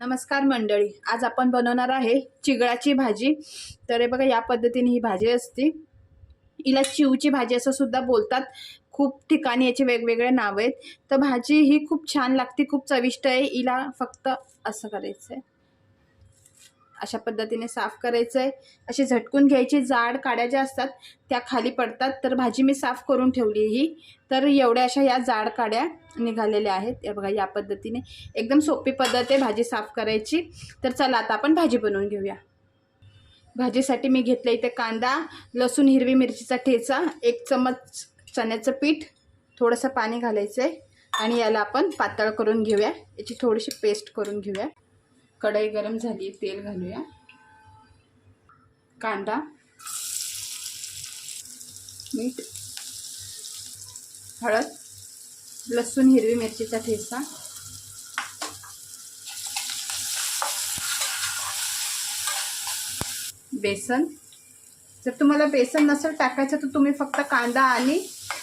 नमस्कार मंडळी. आज आपण बनवणार आहे चिगळाची भाजी. तर हे बघा या पद्धतीने ही भाजी असते. हिला चिवची भाजी असं सुद्धा बोलतात. खूप ठिकाणी याचे वेगवेगळे नाव आहेत. तर भाजी ही खूप छान लागते खूप चविष्ट आहे. हिला फक्त असं करायचं आहे अशा पद्धतीने साफ करायचं आहे असे झटकून घ्यायची जाड काड्या ज्या असतात त्या खाली पडतात. तर भाजी मी साफ करून ठेवली ही. तर एवढ्या अशा या जाड काड्या निघालेल्या आहेत. या बघा या पद्धतीने. एकदम सोपी पद्धत आहे भाजी साफ करायची. तर चला आता आपण भाजी बनवून घेऊया. भाजीसाठी मी घेतलं इथे कांदा लसूण हिरवी मिरचीचा ठेचा एक चमच चण्याचं पीठ थोडंसं पाणी घालायचं आहे आणि याला आपण पातळ करून घेऊया. याची थोडीशी पेस्ट करून घेऊया. कढई गरम झाली तेल घालूया. कांदा मीठ हळद लसूण हिरवी मिरचीचा ठेचा. बेसन. जर तुम्हाला बेसन नसेल टाकायचं तर तुम्ही फक्त कांदा आणि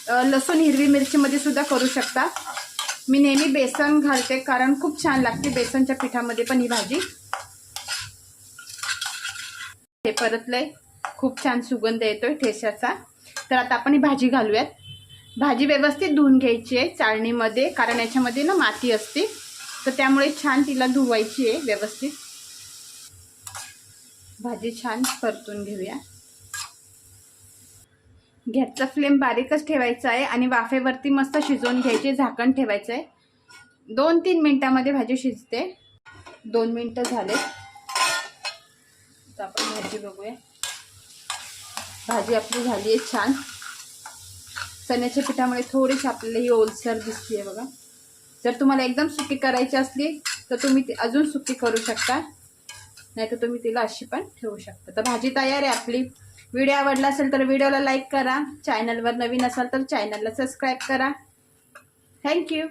लसूण हिरवी मिरचीमध्ये सुद्धा करू शकता. मी नेहमी बेसन घालते कारण खूप छान लागते बेसनच्या पिठामध्ये पण ही भाजी. हे परतलंय खूप छान सुगंध येतोय ठेस्याचा तर आता आपण ही भाजी घालूयात. भाजी व्यवस्थित धुवून घ्यायची आहे चाळणीमध्ये कारण याच्यामध्ये ना माती असते. तर त्यामुळे छान तिला धुवायची आहे व्यवस्थित. भाजी छान परतून घेऊया. गॅसचा फ्लेम बारीकच ठेवायचा आहे आणि वाफेवरती मस्त शिजवून घ्यायचे झाकण ठेवायचं आहे दोन तीन मिनटामध्ये भाजी शिजते. दोन मिनटं झाले. तर आपण भाजी बघूया. भाजी आपली झाली आहे छान. चण्याच्या पिठामुळे थोडीशी आपल्याला ही ओलसर दिसते बघा. जर तुम्हाला एकदम सुकी करायची असली तर तुम्ही ती अजून सुकी करू शकता. नाही तर तुम्ही तिला अशी पण ठेवू शकता. तर भाजी तयार आहे आपली. व्हिडिओ आवडला असेल तर व्हिडिओला लाईक करा. चॅनलवर नवीन असाल तर चॅनलला सबस्क्राईब करा. थँक्यू